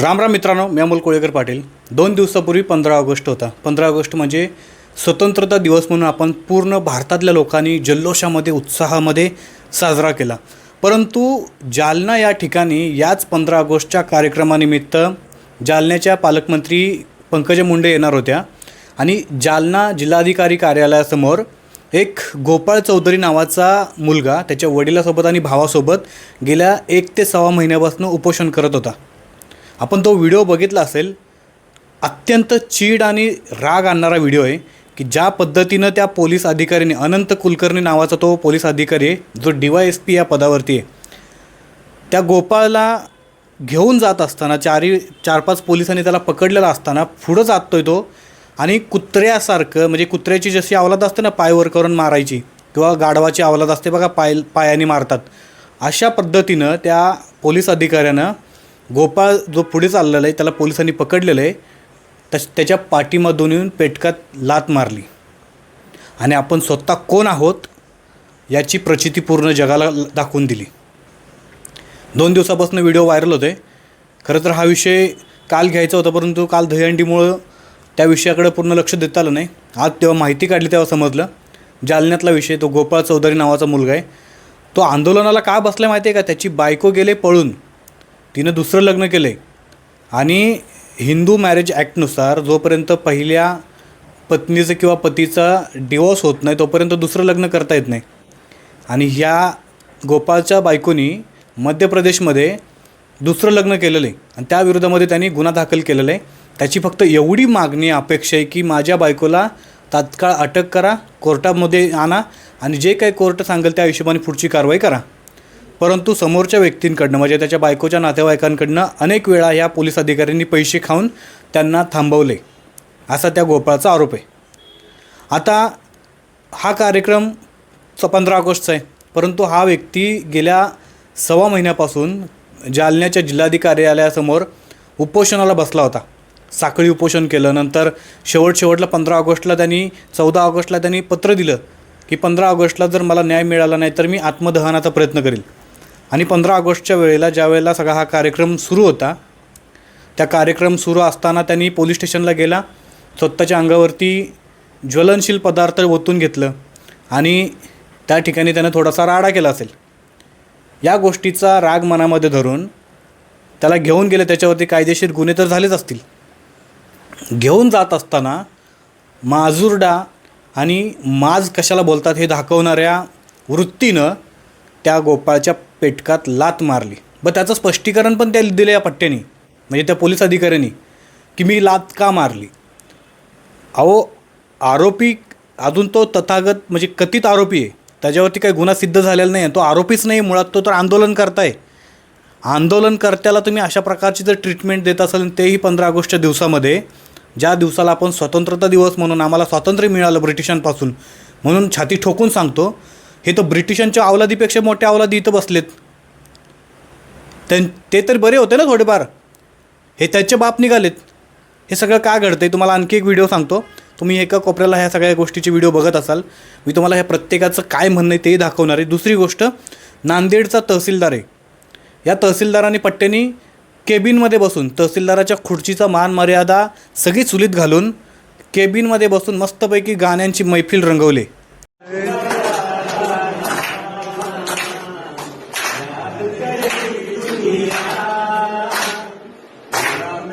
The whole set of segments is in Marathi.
राम राम मित्रांनो मी अमोल कोळेकर पाटील. दोन दिवसापूर्वी पंधरा ऑगस्ट होता. पंधरा ऑगस्ट म्हणजे स्वतंत्रता दिवस म्हणून आपण पूर्ण भारतातल्या लोकांनी जल्लोषामध्ये उत्साहामध्ये साजरा केला. परंतु जालना या ठिकाणी याच पंधरा ऑगस्टच्या कार्यक्रमानिमित्त जालन्याच्या पालकमंत्री पंकजा मुंडे येणार होत्या आणि जालना जिल्हाधिकारी कार्यालयासमोर एक गोपाळ चौधरी नावाचा मुलगा त्याच्या वडिलासोबत आणि भावासोबत गेल्या एक ते सव्वा महिन्यापासून उपोषण करत होता. आपण तो व्हिडिओ बघितला असेल अत्यंत चीड आणि राग आणणारा व्हिडिओ आहे की ज्या पद्धतीनं त्या पोलीस अधिकाऱ्याने अनंत कुलकर्णी नावाचा तो पोलीस अधिकारी आहे जो डी वाय एस पी या पदावरती आहे त्या गोपाळला घेऊन जात असताना चारी चार पाच पोलिसांनी त्याला पकडलेला असताना पुढं जातोय तो आणि कुत्र्यासारखं म्हणजे कुत्र्याची जशी अवलाद असते ना पायवर करून मारायची किंवा गाढवाची अवलाद असते बघा पाय पायाने मारतात अशा पद्धतीनं त्या पोलीस अधिकाऱ्यानं गोपाळ जो पुढे चाललेला आहे त्याला पोलिसांनी पकडलेलं आहे तस त्याच्या पाठीमधून येऊन पेटकात लात मारली. आणि आपण स्वतः कोण आहोत याची प्रचिती पूर्ण जगाला दाखवून दिली. दोन दिवसापासून व्हिडिओ व्हायरल होते खरं तर हा विषय काल घ्यायचा होता परंतु काल दहीहंडीमुळं त्या विषयाकडे पूर्ण लक्ष देता आलं नाही. आज तेव्हा माहिती काढली तेव्हा समजलं. जालन्यातला विषय तो गोपाळ चौधरी नावाचा मुलगा आहे. तो आंदोलनाला का बसला माहिती आहे का? त्याची बायको गेले पळून. तिनं दुसरं लग्न केलं आहे आणि हिंदू मॅरेज ॲक्टनुसार जोपर्यंत पहिल्या पत्नीचं किंवा पतीचा डिवोर्स होत नाही तोपर्यंत दुसरं लग्न करता येत नाही. आणि ह्या गोपाळच्या बायकोनी मध्य प्रदेशमध्ये दुसरं लग्न केलेलं आहे आणि त्याविरोधामध्ये त्यांनी गुन्हा दाखल केलेला आहे त्याची फक्त एवढी मागणी अपेक्षा आहे की माझ्या बायकोला तात्काळ अटक करा कोर्टामध्ये आणा आणि जे काही कोर्ट सांगेल त्या हिशोबाने पुढची कारवाई करा. परंतु समोरच्या व्यक्तींकडनं म्हणजे त्याच्या बायकोच्या नातेवाईकांकडनं अनेक वेळा या पोलीस अधिकाऱ्यांनी पैसे खाऊन त्यांना थांबवले. असा त्या गोपाळचा आरोप आहे. आता हा कार्यक्रम च पंधरा ऑगस्टचा आहे. परंतु हा व्यक्ती गेल्या सव्वा महिन्यापासून जालन्याच्या जिल्हाधिकारी कार्यालयासमोर उपोषणाला बसला होता. साखळी उपोषण केलं. नंतर शेवट शेवटला पंधरा ऑगस्टला त्यांनी चौदा ऑगस्टला त्यांनी पत्र दिलं की पंधरा ऑगस्टला जर मला न्याय मिळाला नाही तर मी आत्मदहनाचा प्रयत्न करेल. आणि पंधरा ऑगस्टच्या वेळेला ज्या वेळेला सगळा हा कार्यक्रम सुरू होता त्या कार्यक्रम सुरू असताना त्यांनी पोलीस स्टेशनला गेला स्वतःच्या अंगावरती ज्वलनशील पदार्थ ओतून घेतलं आणि त्या ठिकाणी त्यानं थोडासा राडा केला असेल. या गोष्टीचा राग मनामध्ये धरून त्याला घेऊन गेले त्याच्यावरती कायदेशीर गुन्हे तर झालेच असतील. घेऊन जात असताना माजुरडा आणि माज कशाला बोलतात हे दाखवणाऱ्या वृत्तीनं त्या गोपाळच्या पेटकात लात मारली. ब त्याचं स्पष्टीकरण पण त्या दिलं या पट्ट्यानी. म्हणजे त्या पोलीस अधिकाऱ्यांनी की मी लात का मारली? अहो आरोपी अजून तो तथागत म्हणजे कथित आरोपी आहे. त्याच्यावरती काही गुन्हा सिद्ध झालेला नाही आहे तो आरोपीच नाही मुळात तो तर आंदोलन करताय. आंदोलनकर्त्याला तुम्ही अशा प्रकारची जर ट्रीटमेंट देत असाल तेही पंधरा ऑगस्टच्या दिवसामध्ये ज्या दिवसाला आपण स्वतंत्रता दिवस म्हणून आम्हाला स्वातंत्र्य मिळालं ब्रिटिशांपासून म्हणून छाती ठोकून सांगतो हे तर ब्रिटिशांच्या अवलादीपेक्षा मोठ्या अवलादी इथं बसलेत. त्यां ते तर बरे होते ना थोडेफार. हे त्यांचे बाप निघालेत. हे सगळं का घडतं आहे तुम्हाला आणखी एक व्हिडिओ सांगतो. तुम्ही एका कोपऱ्याला ह्या सगळ्या गोष्टीचे व्हिडिओ बघत असाल. मी तुम्हाला ह्या प्रत्येकाचं काय म्हणणं आहे तेही दाखवणार आहे. दुसरी गोष्ट नांदेडचा तहसीलदार आहे. या तहसीलदारांनी पट्ट्यानी केबिनमध्ये बसून तहसीलदाराच्या खुर्चीचा मान मर्यादा सगळी चुलीत घालून केबिनमध्ये बसून मस्तपैकी गाण्यांची मैफिल रंगवली.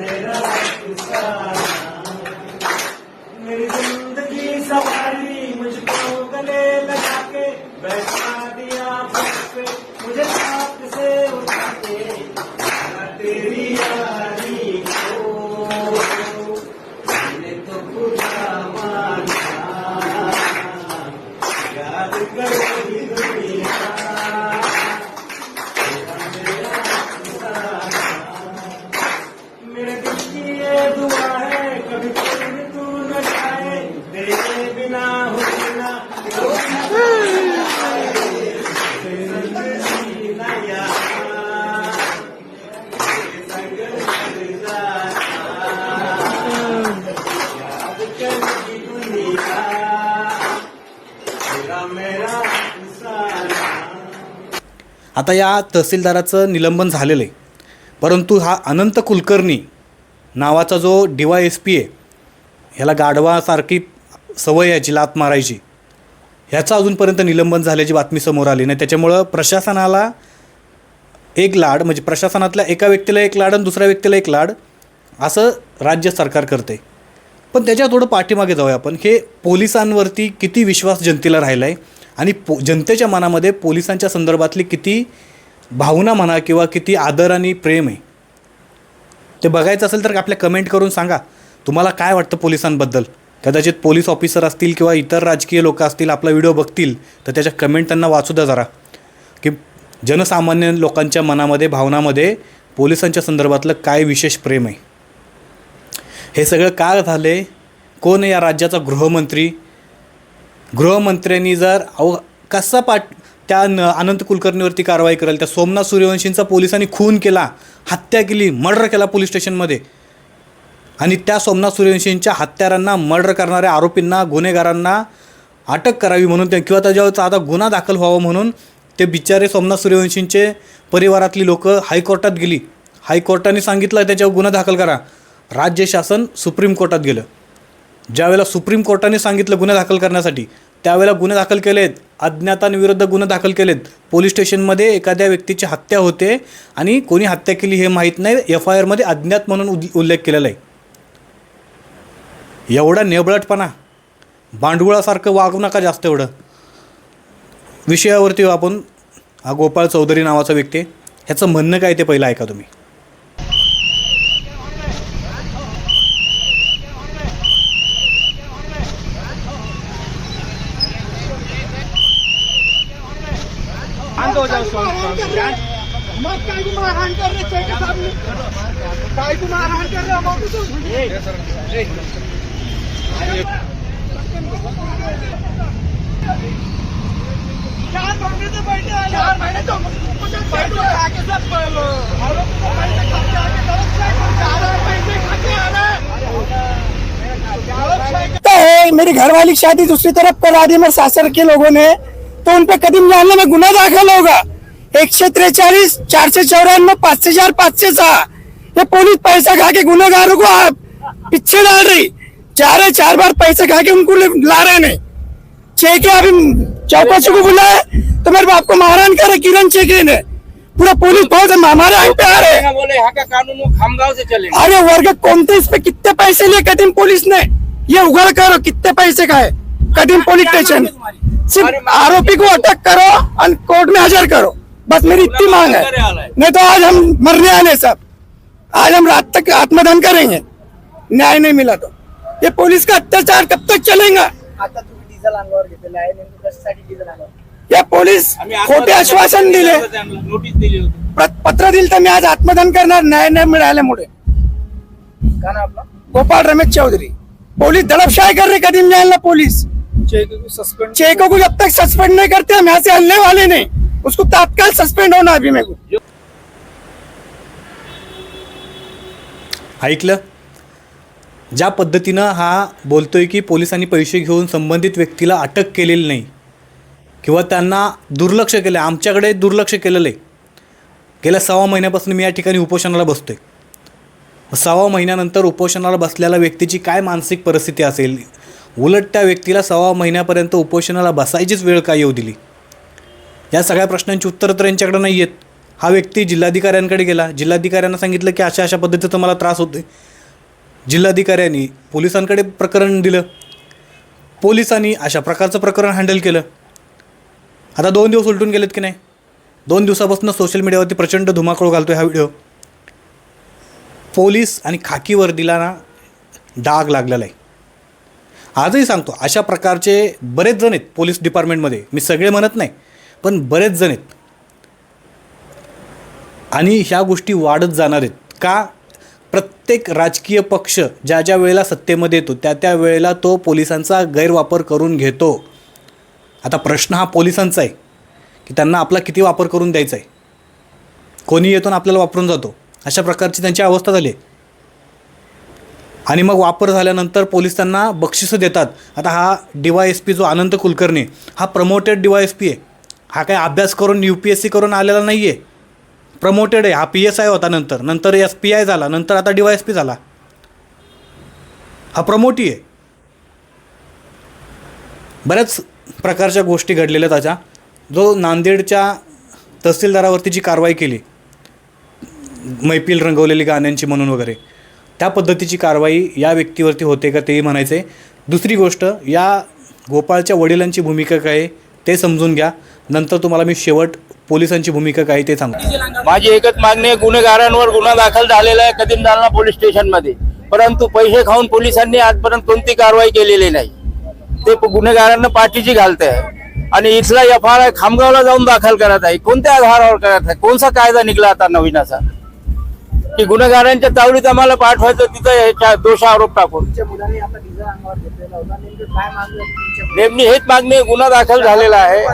मेरी आता या तहसीलदाराचं निलंबन झालेलं आहे. परंतु हा अनंत कुलकर्णी नावाचा जो डी वाय एस पी आहे ह्याला गाढवासारखी सवय याची लात मारायची. ह्याचं अजूनपर्यंत निलंबन झाल्याची बातमी समोर आली नाही. त्याच्यामुळं प्रशासनाला एक लाड म्हणजे प्रशासनातल्या एका व्यक्तीला एक लाड आणि दुसऱ्या व्यक्तीला एक लाड असं राज्य सरकार करते पण त्याच्या थोडं पाठीमागे जाऊया आपण. हे पोलिसांवरती किती विश्वास जनतेला राहिला आहे आणि पो जनतेच्या मनामध्ये पोलिसांच्या संदर्भातली किती भावना म्हणा किंवा किती आदर आणि प्रेम आहे ते बघायचं असेल तर आपल्या कमेंट करून सांगा. तुम्हाला काय वाटतं पोलिसांबद्दल? कदाचित पोलीस ऑफिसर असतील किंवा इतर राजकीय लोक असतील आपला व्हिडिओ बघतील तर त्याच्या कमेंट त्यांना वाचू द्या जरा. की जनसामान्य लोकांच्या मनामध्ये भावनामध्ये पोलिसांच्या संदर्भातलं काय विशेष प्रेम आहे? हे सगळं का झाले? कोण या राज्याचा गृहमंत्री? गृहमंत्र्यांनी जर अव कसा पाठ त्या न अनंत कुलकर्णीवरती कारवाई करेल त्या सोमनाथ सूर्यवंशींचा पोलिसांनी खून केला हत्या केली मर्डर केला पोलीस स्टेशनमध्ये. आणि त्या सोमनाथ सूर्यवंशींच्या हत्यारांना मर्डर करणाऱ्या आरोपींना गुन्हेगारांना अटक करावी म्हणून ते किंवा त्याच्यावरचा आता गुन्हा दाखल व्हावा म्हणून ते बिचारे सोमनाथ सूर्यवंशींचे परिवारातली लोक हायकोर्टात गेली. हायकोर्टाने सांगितलं त्याच्यावर गुन्हा दाखल करा. राज्य शासन सुप्रीम कोर्टात गेलं. ज्यावेळेला सुप्रीम कोर्टाने सांगितलं गुन्हे दाखल करण्यासाठी त्यावेळेला गुन्हे दाखल केलेत अज्ञातांविरुद्ध गुन्हे दाखल केलेत. पोलीस स्टेशनमध्ये एखाद्या व्यक्तीची हत्या होते आणि कोणी हत्या केली हे माहीत नाही एफ आय आरमध्ये अज्ञात म्हणून उल्लेख केलेला आहे. एवढा नेबळटपणा. भांडुळासारखं वागू नका जास्त एवढं. विषयावरती आपण हा गोपाळ चौधरी नावाचा व्यक्ती ह्याचं म्हणणं काय ते पहिलं ऐका तुम्ही. शांत हो जाओ स्वामी स्वामी शांत मत काय को मारहाण कर रहे थे के सामने। काय को मारहाण कर रहे हम चार महीने से बैठे हैं चार महीने तो मुझे बैठो। आके सब आरोप को पैसे खा के आके गलत से चार पैसे खा के आ रहे है मेरी घरवाली की शादी दूसरी तरफ करा दी मेरे सासर के लोगों ने। तो उन पे कदम जानने में गुना दाखल होगा। एकशे त्रेचाळीस चारशे चौऱ्याण्णव पाचशे चार पाचशे सहा ये पुलिस पैसा खा के गुनागारों को आप पीछे डाल रही। चार चार बार पैसे खा के उनको ले- रहे नहीं। चेके अभी चौकसी को बुलाया तो मेरे बाप को मारहाण करे किरण चेके ने। पूरा पुलिस बहुत हमारे यहाँ पे आ रहे हैं। बोले यहाँ का कानून वो खामगांव से चलेगा। अरे वर्ग कोणते इस पे कितने पैसे लिए कदीम पुलिस ने? ये उगड़ करो कितने पैसे का है कदीम पुलिस स्टेशन। सिर्फ आरोपी को अटक करो और कोर्ट में हाजिर करो। बस मेरी इतनी मांग है। नहीं तो आज हम मरने आने सब। आज हम रात तक आत्मदान करेंगे। न्याय नहीं मिला तो। ये पुलिस का अत्याचार कब तक चलेगा? आता तुम्ही डिझेल अंगावर घेतलेलं आहे नेमकं कशासाठी डिझेल अंगावर ये पुलिस खोटे आश्वासन दिले। नोटीस दिली होती. प्र- पत्र दिलं तर मी आज आत्मदान करणार न्याय मिळाल्यामुळे। का ना आपला? गोपाल रमेश चौधरी। पुलिस दड़पशाही कर रही कदीम जान पुलिस। चेको को जब तक सस्पेंड नहीं करते हम यहाँ से हलने वाले नहीं। उसको तत्काल सस्पेंड होना अभी मेरे को। ऐकलं? ज्या पद्धतीनं हा बोलतोय की पोलिसांनी पैसे घेऊन संबंधित व्यक्तीला अटक केलेली नाही किंवा त्यांना दुर्लक्ष केलं आहे आमच्याकडे दुर्लक्ष केलेलं आहे. गेल्या सव्वा महिन्यापासून मी या ठिकाणी उपोषणाला बसतोय. सव्वा महिन्यानंतर उपोषणाला बसलेल्या व्यक्तीची काय मानसिक परिस्थिती असेल उलट त्या व्यक्तीला सव्वा महिन्यापर्यंत उपोषणाला बसायचीच वेळ का येऊ दिली? या सगळ्या प्रश्नांची उत्तरं तर यांच्याकडे नाही आहेत हा व्यक्ती जिल्हाधिकाऱ्यांकडे गेला. जिल्हाधिकाऱ्यांना सांगितलं की अशा अशा पद्धतीचा मला त्रास होते जिल्हाधिकाऱ्यांनी पोलिसांकडे प्रकरण दिलं. पोलिसांनी अशा प्रकारचं प्रकरण हँडल केलं. आता दोन दिवस उलटून गेलेत की नाही? दोन दिवसापासून सोशल मीडियावरती प्रचंड धुमाकूळ आहे हा व्हिडिओ. पोलीस आणि खाकीवर दिलाना डाग लागलेला आहे. आजही सांगतो अशा प्रकारचे बरेच जण आहेत पोलीस डिपार्टमेंटमध्ये. मी सगळे म्हणत नाही पण बरेच जण आहेत. आणि ह्या गोष्टी वाढत जाणार आहेत. का? प्रत्येक राजकीय पक्ष ज्या ज्या वेळेला सत्तेमध्ये येतो त्या त्या वेळेला तो पोलिसांचा गैरवापर करून घेतो. आता प्रश्न हा पोलिसांचा आहे की त्यांना आपला किती वापर करून द्यायचा आहे? कोणी येतो आणि आपल्याला वापरून जातो? अशा प्रकारची त्यांची अवस्था झाली आहे. आणि मग वापर झाल्यानंतर पोलीस त्यांना बक्षिसं देतात. आता हा डी वाय एस पी जो अनंत कुलकर्णी हा promoted D Y S P आहे. हा काय अभ्यास करून यू पी एस सी करून आलेला नाही आहे प्रमोटेड आहे. हा पी एस आय होता नंतर. नंतर एस पी आय झाला. नंतर आता डी वाय एस पी झाला. हा प्रमोटी आहे बऱ्याच प्रकारच्या गोष्टी घडलेल्या त्याच्या जो नांदेडच्या तहसीलदारावरती जी कारवाई केली मैफिल रंगवलेली गाण्यांची म्हणून वगैरे. त्या पद्धतीची कारवाई या व्यक्तीवरती होते का तेही म्हणायचं आहे दुसरी गोष्ट या गोपाळच्या वडिलांची भूमिका काय ते समजून घ्या. नंतर तुम्हाला मी शेवट पोलिसांची भूमिका काय ते सांगतो. माझी एकच मागणी आहे गुन्हेगारांवर गुन्हा दाखल झालेला आहे कदीम दालना पोलीस स्टेशनमध्ये. परंतु पैसे खाऊन पोलिसांनी आजपर्यंत कोणती कारवाई केलेली नाही. ते गुन्हेगारांना पाठीची घालत आहे आणि इथला एफ आय खामगावला जाऊन दाखल करत आहे. कोणत्या आधारावर करत आहे? कोणता कायदा निघला आता नवीन असा? की गुन्हेगारांच्या तावडीत आम्हाला पाठवायचं तिथं दोष आरोप टाकून? नेमणी हेच मागणी आहे, गुन्हा दाखल झालेला आहे.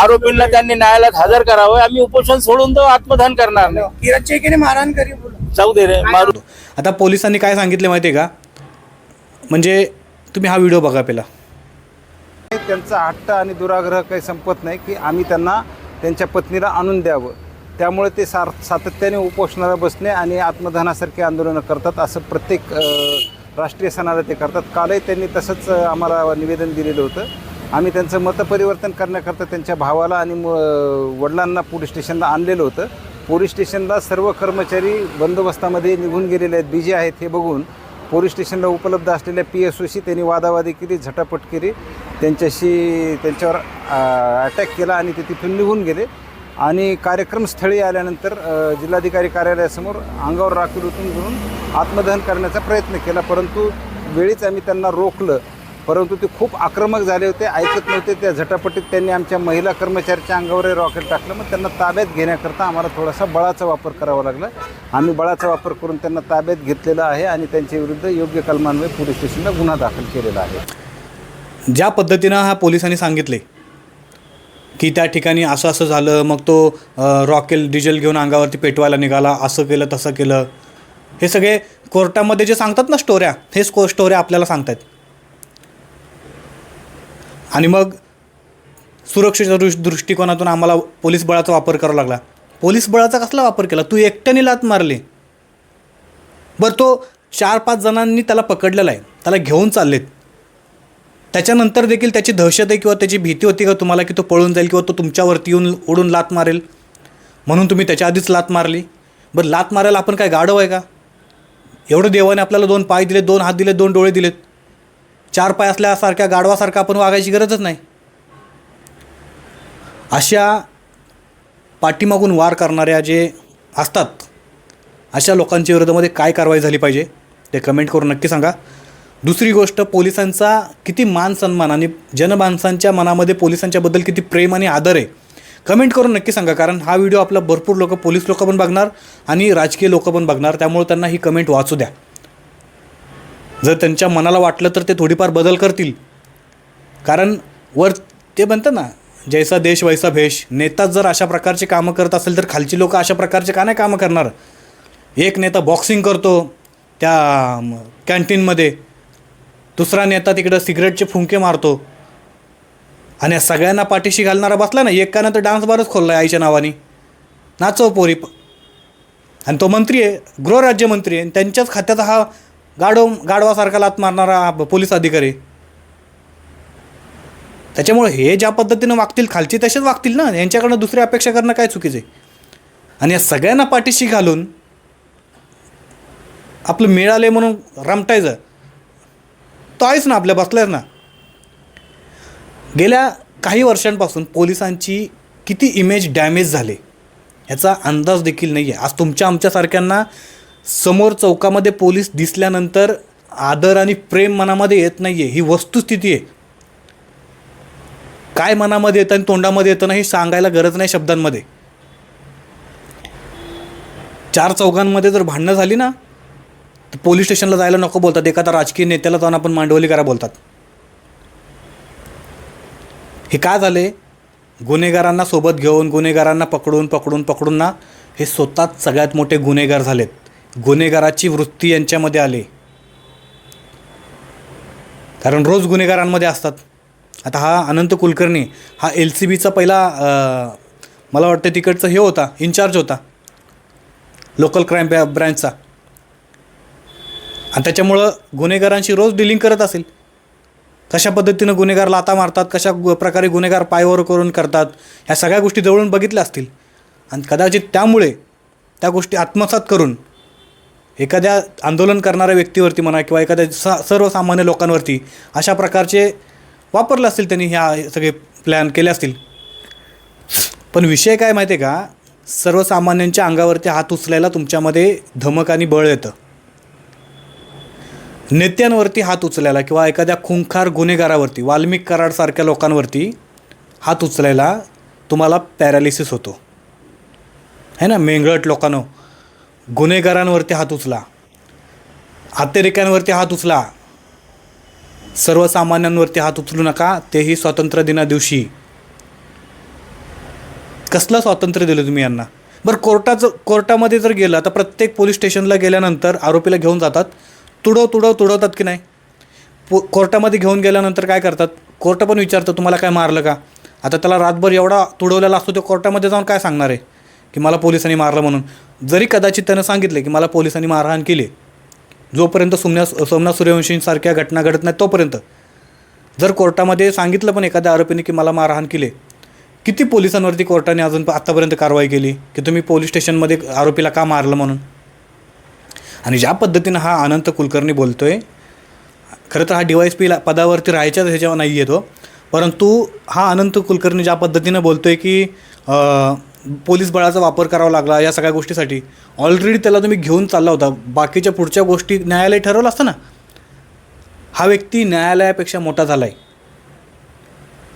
आरोपींना त्यांनी न्यायालयात हजर करावं. आम्ही उपोषण सोडून तो आत्मदान करणार नाही. मारहाण करी बोला. जाऊ दे रे मारू. आता पोलिसांनी काय सांगितले माहिती आहे का? म्हणजे तुम्ही हा व्हिडिओ बघा पहिला. त्यांचा हट्ट आणि दुराग्रह काही संपत नाही की आम्ही त्यांना त्यांच्या पत्नीला आणून द्यावं. त्यामुळे ते सार सातत्याने उपोषणाला बसणे आणि आत्मदहनासारखे आंदोलनं करतात असं प्रत्येक राष्ट्रीय सणाला ते करतात. कालही त्यांनी तसंच आम्हाला निवेदन दिलेलं होतं. आम्ही त्यांचं मतपरिवर्तन करण्याकरता त्यांच्या भावाला आणि वडिलांना पोलीस स्टेशनला आणलेलं होतं. पोलीस स्टेशनला सर्व कर्मचारी बंदोबस्तामध्ये निघून गेलेले आहेत. बिजी आहेत हे बघून पोलीस स्टेशनला उपलब्ध असलेल्या पी एस ओशी त्यांनी वादावादी केली झटापट केली. त्यांच्याशी त्यांच्यावर अटॅक केला आणि ते तिथून निघून गेले. आणि कार्यक्रमस्थळी आल्यानंतर जिल्हाधिकारी कार्यालयासमोर अंगावर राखील उतून घेऊन आत्मदहन करण्याचा प्रयत्न केला. परंतु वेळीच आम्ही त्यांना रोखलं. परंतु ते खूप आक्रमक झाले होते ऐकत नव्हते. त्या झटापटीत त्यांनी आमच्या महिला कर्मचाऱ्याच्या अंगावर रॉकेट टाकलं. मग त्यांना ताब्यात घेण्याकरता आम्हाला थोडासा बळाचा वापर करावा लागला. आम्ही बळाचा वापर करून त्यांना ताब्यात घेतलेला आहे आणि त्यांच्या विरुद्ध योग्य कलमान्वये पोलीस स्टेशनला गुन्हा दाखल केलेला आहे. ज्या पद्धतीनं हा पोलिसांनी सांगितले की त्या ठिकाणी असं असं झालं मग तो रॉकेल डिझेल घेऊन अंगावरती पेटवायला निघाला असं केलं तसं केलं. हे सगळे कोर्टामध्ये जे सांगतात ना स्टोऱ्या हेच को स्टोऱ्या आपल्याला सांगतात आणि मग सुरक्षेच्या दृष दृष्टिकोनातून आम्हाला पोलीस बळाचा वापर करावा लागला. पोलीस बळाचा कसला वापर केला? तू एकट्याने लात मारली. बरं तो चार पाच जणांनी त्याला पकडलेला आहे. त्याला घेऊन चाललेत. त्याच्यानंतर देखील त्याची दहशत आहे किंवा त्याची भीती होती का तुम्हाला की तो पळून जाईल किंवा तो तुमच्यावरती येऊन उडून लात मारेल? म्हणून तुम्ही त्याच्या आधीच लात मारली. बरं लात मारायला आपण काय गाढव आहे का? एवढं देवाने आपल्याला दोन पाय दिले दोन हात दिले दोन डोळे दिलेत. चार पाय असल्यासारख्या गाढवासारखा आपण वागायची गरजच नाही. अशा पाठीमागून वार करणाऱ्या जे असतात अशा लोकांच्या विरोधामध्ये काय कारवाई झाली पाहिजे ते कमेंट करून नक्की सांगा. दुसरी गोष्ट पोलिसांचा किती मान सन्मान आणि जनमानसांच्या मनामध्ये पोलिसांच्याबद्दल किती प्रेम आणि आदर आहे कमेंट करून नक्की सांगा. कारण हा व्हिडिओ आपला भरपूर लोक पोलीस लोक पण बघणार आणि राजकीय लोक पण बघणार. त्यामुळे त्यांना ही कमेंट वाचू द्या. जर त्यांच्या मनाला वाटलं तर ते थोडीफार बदल करतील. कारण वर ते म्हणतात ना जैसा देश वैसा भेष. नेताच जर अशा प्रकारचे कामं करत असेल तर खालची लोक अशा प्रकारचे का नाही कामं करणार? एक नेता बॉक्सिंग करतो त्या कॅन्टीनमध्ये दुसरा नेता तिकडं सिगरेटचे फुंके मारतो. आणि या सगळ्यांना पाठीशी घालणारा बसला ना एकानं तर डान्स बारच खोलला आहे आईच्या नावाने. नाचव पोरी आणि तो मंत्री आहे गृहराज्यमंत्री आहे आणि त्यांच्याच खात्याचा हा गाडो गाडवासारखा लात मारणारा पोलीस अधिकारी त्याच्यामुळे हे ज्या पद्धतीनं वागतील खालचे तसेच वागतील ना यांच्याकडनं दुसरी अपेक्षा करणं काय चुकीचं आहे? आणि या सगळ्यांना पाठीशी घालून आपलं मिळाले म्हणून रमटायचं. तो आहेच ना आपल्या बसल्याच ना. गेल्या काही वर्षांपासून पोलिसांची किती इमेज डॅमेज झाले ह्याचा अंदाज देखील नाही आहे आज तुमच्या आमच्यासारख्यांना समोर चौकामध्ये पोलीस दिसल्यानंतर आदर आणि प्रेम मनामध्ये येत नाही आहे ही वस्तुस्थिती आहे. काय मनामध्ये येतं आणि तोंडामध्ये येतं नाही हे सांगायला गरज नाही शब्दांमध्ये. चार चौघांमध्ये जर भांडणं झाली ना पोलीस स्टेशनला जायला नको बोलतात. एखादा राजकीय नेत्याला जाऊन आपण मांडवली करा बोलतात. हे काय झाले गुन्हेगारांना सोबत घेऊन गुन्हेगारांना पकडून पकडून पकडून ना हे स्वतःच सगळ्यात मोठे गुन्हेगार झालेत. गुन्हेगाराची वृत्ती यांच्यामध्ये आली. कारण रोज गुन्हेगारांमध्ये असतात. आता हा अनंत कुलकर्णी हा एल सी बीचा पहिला मला वाटतं तिकडचं हे होता इन्चार्ज होता. लोकल क्राईम ब्रँचचा. आणि त्याच्यामुळं गुन्हेगारांशी रोज डिलिंग करत असेल. कशा पद्धतीनं गुन्हेगार लाता मारतात कशा प्रकारे गुन्हेगार पायवर करून करतात ह्या सगळ्या गोष्टी जवळून बघितल्या असतील. आणि कदाचित त्यामुळे त्या गोष्टी आत्मसात करून एखाद्या आंदोलन करणाऱ्या व्यक्तीवरती म्हणा किंवा एखाद्या सा सर्वसामान्य लोकांवरती अशा प्रकारचे वापरले असतील त्यांनी ह्या सगळे प्लॅन केले असतील. पण विषय काय माहिती आहे का? सर्वसामान्यांच्या अंगावरती हात उचलायला तुमच्यामध्ये धमक आणि बळ येतं. नेत्यांवरती हात उचलायला किंवा एखाद्या खुंखार गुन्हेगारावरती वाल्मिक कराडसारख्या लोकांवरती हात उचलायला तुम्हाला पॅरालिसिस होतो. है ना? मेंगळट लोकांनो गुन्हेगारांवरती हात उचला अतिरेक्यांवरती हात उचला सर्वसामान्यांवरती हात उचलू नका तेही स्वातंत्र्य दिना दिवशी. कसलं स्वातंत्र्य दिलं तुम्ही यांना? बरं कोर्टाचं कोर्टामध्ये जर गेलं तर प्रत्येक पोलीस स्टेशनला गेल्यानंतर आरोपीला घेऊन जातात तुडव तुडव तुडवतात की नाही? पो कोर्टामध्ये घेऊन गेल्यानंतर काय करतात? कोर्ट पण विचारतं तुम्हाला काय मारलं का? आता त्याला रातभर एवढा तुडवलेला असतो तो कोर्टामध्ये जाऊन काय सांगणार आहे? की मला पोलिसांनी मारलं म्हणून. जरी कदाचित त्यानं सांगितले की मला पोलिसांनी मारहाण केली जोपर्यंत सोमना सोमनाथ सूर्यवंशींसारख्या घटना घडत नाहीत तोपर्यंत. जर कोर्टामध्ये सांगितलं पण एखाद्या आरोपीने की मला मारहाण केली किती पोलिसांवरती कोर्टाने अजून आत्तापर्यंत कारवाई केली? की तुम्ही पोलीस स्टेशनमध्ये आरोपीला का मारलं म्हणून? आणि ज्या पद्धतीनं हा अनंत कुलकर्णी बोलतोय खरं तर हा डी वाय एस पीला पदावरती राहायच्याच ह्याच्यावर नाही येतो परंतु हा अनंत कुलकर्णी ज्या पद्धतीनं बोलतो आहे की पोलीस बळाचा वापर करावा लागला या सगळ्या गोष्टीसाठी ऑलरेडी त्याला तुम्ही घेऊन चालला होता. बाकीच्या पुढच्या गोष्टी न्यायालय ठरवलं असतं ना? हा व्यक्ती न्यायालयापेक्षा मोठा झाला आहे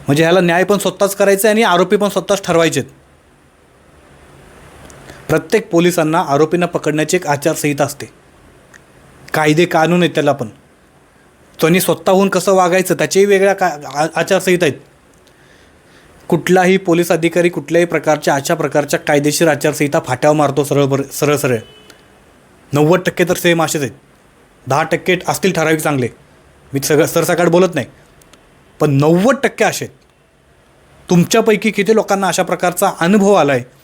म्हणजे ह्याला न्याय पण स्वतःच करायचा आहे आणि आरोपी पण स्वतःच ठरवायचेत. प्रत्येक पोलिसांना आरोपींना पकडण्याची एक आचारसंहिता असते. कायदे कानून आहेत त्याला पण. त्यांनी स्वतःहून कसं वागायचं त्याच्याही वेगळ्या का आ- आचारसंहिता आहेत. कुठलाही पोलीस अधिकारी कुठल्याही प्रकारच्या अशा प्रकारच्या कायदेशीर आचारसंहिता फाट्यावर मारतो सरळ बर सरळ सरळ. नव्वद टक्के तर सेम असेच आहेत. दहा टक्के असतील ठराविक चांगले. मी सगळं सरसकाळ बोलत नाही. पण नव्वद टक्के असे आहेत. तुमच्यापैकी किती लोकांना अशा प्रकारचा अनुभव आला आहे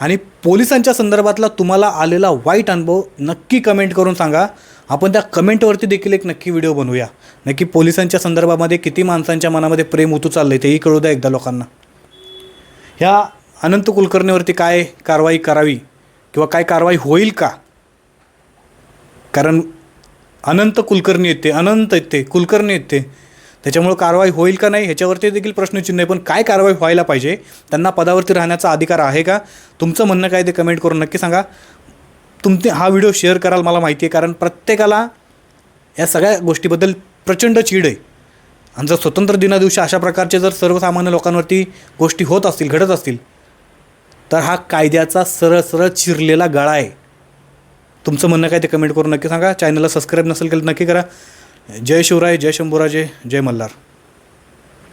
आणि पोलिसांच्या संदर्भातला तुम्हाला आलेला वाईट अनुभव नक्की कमेंट करून सांगा. आपण त्या कमेंटवरती देखील एक नक्की व्हिडिओ बनवूया. नक्की पोलिसांच्या संदर्भामध्ये किती माणसांच्या मनामध्ये प्रेम उतू चाललं आहे तेही कळू द्या एकदा लोकांना. ह्या अनंत कुलकर्णीवरती काय कारवाई करावी किंवा काय कारवाई होईल का? कारण अनंत कुलकर्णी येते अनंत येते कुलकर्णी येते. त्याच्यामुळं कारवाई होईल का नाही ह्याच्यावरती देखील प्रश्नचिन्ह आहे. पण काय कारवाई व्हायला पाहिजे त्यांना पदावरती राहण्याचा अधिकार आहे का? तुमचं म्हणणं काय ते कमेंट करून नक्की सांगा. तुमचे हा व्हिडिओ शेअर कराल मला माहिती आहे कारण प्रत्येकाला या सगळ्या गोष्टीबद्दल प्रचंड चीड आहे. आणि जर स्वतंत्र दिनादिवशी अशा प्रकारचे जर सर्वसामान्य लोकांवरती गोष्टी होत असतील घडत असतील तर हा कायद्याचा सरळ सरळ चिरलेला गळा आहे. तुमचं म्हणणं काय ते कमेंट करून नक्की सांगा. चॅनलला सबस्क्राईब नसेल केलं नक्की करा. जय शिवराय जय शंभूराजे जय मल्हार.